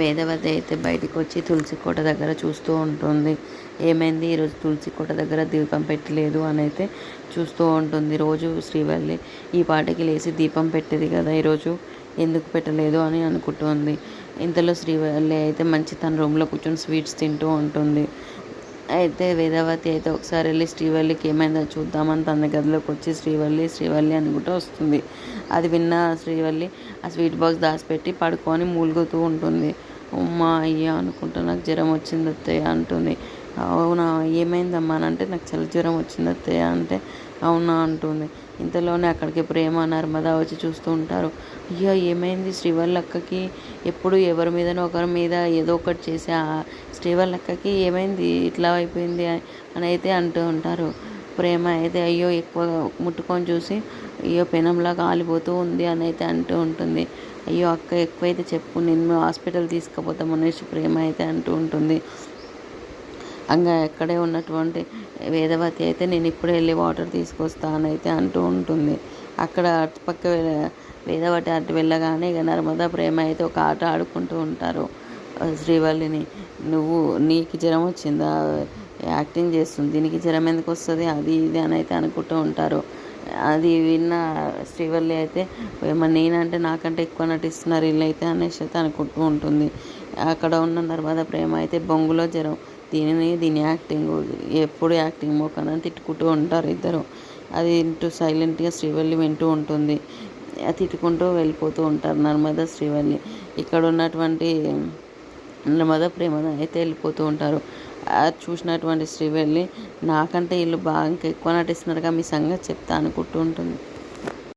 వేదవతి అయితే బయటికి వచ్చి తులసి కోట దగ్గర చూస్తూ ఉంటుంది. ఏమైంది? ఈరోజు తులసి కోట దగ్గర దీపం పెట్టలేదు అని అయితే చూస్తూ ఉంటుంది. రోజు శ్రీవల్లి ఈ పాటకి లేచి దీపం పెట్టేది కదా ఈరోజు ఎందుకు పెట్టలేదు అని అనుకుంటుంది. ఇంతలో శ్రీవల్లి అయితే మంచి తన రూమ్లో కూర్చొని స్వీట్స్ తింటూ ఉంటుంది. అయితే వేదవతి అయితే ఒకసారి వెళ్ళి శ్రీవల్లికి ఏమైందో చూద్దామని తన గదిలోకి వచ్చి శ్రీవల్లి శ్రీవల్లి అనుకుంటూ వస్తుంది. అది విన్న శ్రీవల్లి ఆ స్వీట్ బాక్స్ దాచిపెట్టి పడుకొని మూలుగుతూ ఉంటుంది. అమ్మా అయ్యా అనుకుంటా నాకు జ్వరం వచ్చింది అత్తయ్య అంటుంది. అవునా ఏమైందమ్మా అని అంటే నాకు చలి జ్వరం వచ్చింది అత్తయ్య అంటే అవునా అంటుంది. ఇంతలోనే అక్కడికి ప్రేమ నర్మద వచ్చి చూస్తూ ఉంటారు. అయ్యో ఏమైంది? శ్రీవల్లి అక్కకి ఎప్పుడు ఎవరి మీదనో ఒకరి మీద ఏదో ఒకటి చేసి ఆ అక్కకి ఏమైంది? ఇట్లా అయిపోయింది అని అయితే అంటూ ఉంటారు. ప్రేమ అయితే అయ్యో ఎక్కువ ముట్టుకొని చూసి అయ్యో పెనంలా కాలిపోతూ ఉంది అని అయితే అంటూ ఉంటుంది. అయ్యో అక్క ఎక్కువైతే చెప్పు నేను హాస్పిటల్ తీసుకుపోతాం అనేసి ప్రేమ అయితే అంటూ ఉంటుంది. అంగా ఎక్కడే ఉన్నటువంటి వేదవతి అయితే నేను ఇప్పుడే వెళ్ళి వాటర్ తీసుకొస్తాను అయితే అంటూ ఉంటుంది. అక్కడ అటుపక్క వేదవతి అటు వెళ్ళగానే ఇక నర్మదా ప్రేమ అయితే ఒక ఆట ఆడుకుంటూ ఉంటారు. శ్రీవల్లిని నువ్వు నీకు జ్వరం వచ్చిందా? యాక్టింగ్ చేస్తుంది. దీనికి జ్వరం ఎందుకు వస్తుంది? అది ఇది అని అయితే అనుకుంటూ ఉంటారు. అది విన్న శ్రీవల్లి అయితే ఏమో నేనంటే నాకంటే ఎక్కువ నటిస్తున్నారు వీళ్ళైతే అయితే అనేసి అయితే అనుకుంటూ ఉంటుంది. అక్కడ ఉన్న నర్మదా ప్రేమ అయితే బొంగులో జ్వరం దీనిని దీని యాక్టింగ్ ఎప్పుడు యాక్టింగ్ మోకనని తిట్టుకుంటూ ఉంటారు ఇద్దరు. అది ఇంటూ సైలెంట్గా శ్రీవల్లి వింటూ ఉంటుంది. అది తిట్టుకుంటూ వెళ్ళిపోతూ ఉంటారు నర్మద శ్రీవల్లి. ఇక్కడ ఉన్నటువంటి నర్మద ప్రేమ అయితే వెళ్ళిపోతూ ఉంటారు. అది చూసినటువంటి శ్రీవల్లి నాకంటే వీళ్ళు బాగా ఇంకా ఎక్కువ నటిస్తున్నారుగా మీ సంగతి చెప్తా అనుకుంటూ ఉంటుంది.